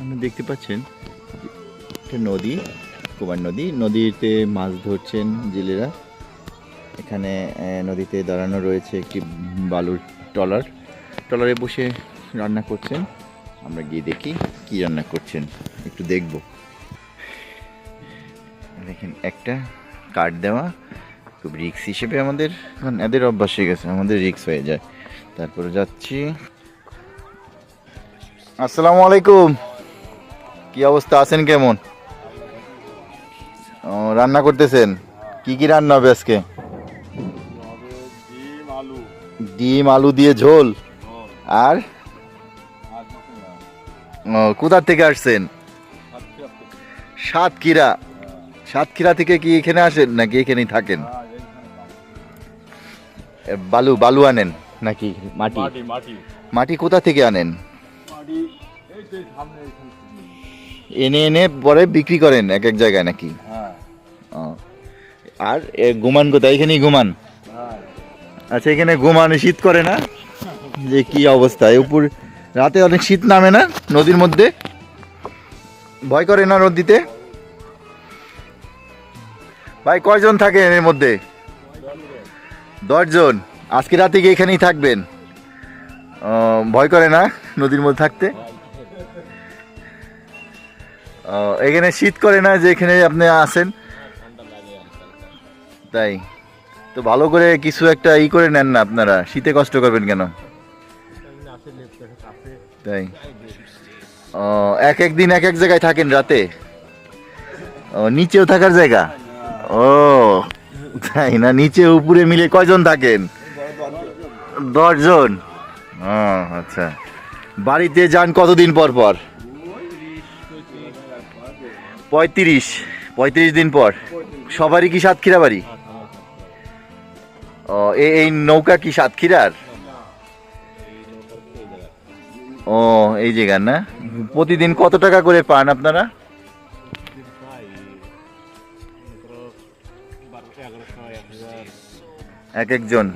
আপনি দেখতে পাচ্ছেন একটা নদী, কুমার নদী। নদীতে মাছ ধরছেন জেলেরা। এখানে নদীতে দাঁড়ানো রয়েছে একটি বালুর ট্রলার। ট্রলারে বসে রান্না করছেন। আমরা গিয়ে দেখি কি রান্না করছেন। একটু দেখব। দেখেন, একটা কাঠ দেওয়া। খুব রিক্স হিসেবে আমাদের, কারণ এদের অভ্যাস হয়ে গেছে, আমাদের রিক্স হয়ে যায়। তারপরে যাচ্ছি। আসসালামু আলাইকুম। কি অবস্থা? আছেন কেমন? ও, রান্না করতেছেন? কি কি রান্না হবে আজকে? ডিম আলু দিয়ে ঝোল। আর? ও, কোথা থেকে আসছেন? সাতক্ষীরা। সাতক্ষীরা থেকে কি এখানে আসেন নাকি এখানেই থাকেন? বালু বালু আনেন নাকি মাটি? মাটি কোথা থেকে আনেন? এনে এনে পরে বিক্রি করেন এক এক জায়গায় নাকি? হ্যাঁ। আর এ, ঘুমান কোথায়? এখানেই ঘুমান হ্যাঁ। আচ্ছা এখানে ঘুমানো শীত করে না? যে কি অবস্থা? উপর রাতে অনেক শীত নামে না? নদীর মধ্যে? ভয় করে না নদীতে? ভাই কয়জন থাকে এর মধ্যে? দশজন। আজকে রাতে কি এখানেই থাকবেন? ভয় করে না নদীর মধ্যে থাকতে? এখানে শীত করে না যে এখানে আপনি আসেন? তাই। তো ভালো করে কিছু একটা ই করে নেন না আপনারা? শীতে কষ্ট করবেন কেন? তাই। ও, এক এক দিন এক এক জায়গায় থাকেন রাতে? ও, নিচেও থাকার জায়গা? ও, তাই না? নিচে উপরে মিলে কয়জন থাকেন? দশজন। আচ্ছা। বাড়িতে যান কতদিন পর পর? পঁয়ত্রিশ পঁয়ত্রিশ দিন পর। সবারই কি সাতক্ষীরা বাড়ি? ও এই নৌকা কি সাতক্ষীরার? ও, এই জায়গা না? প্রতিদিন কত টাকা করে পান আপনারা? এক একজন।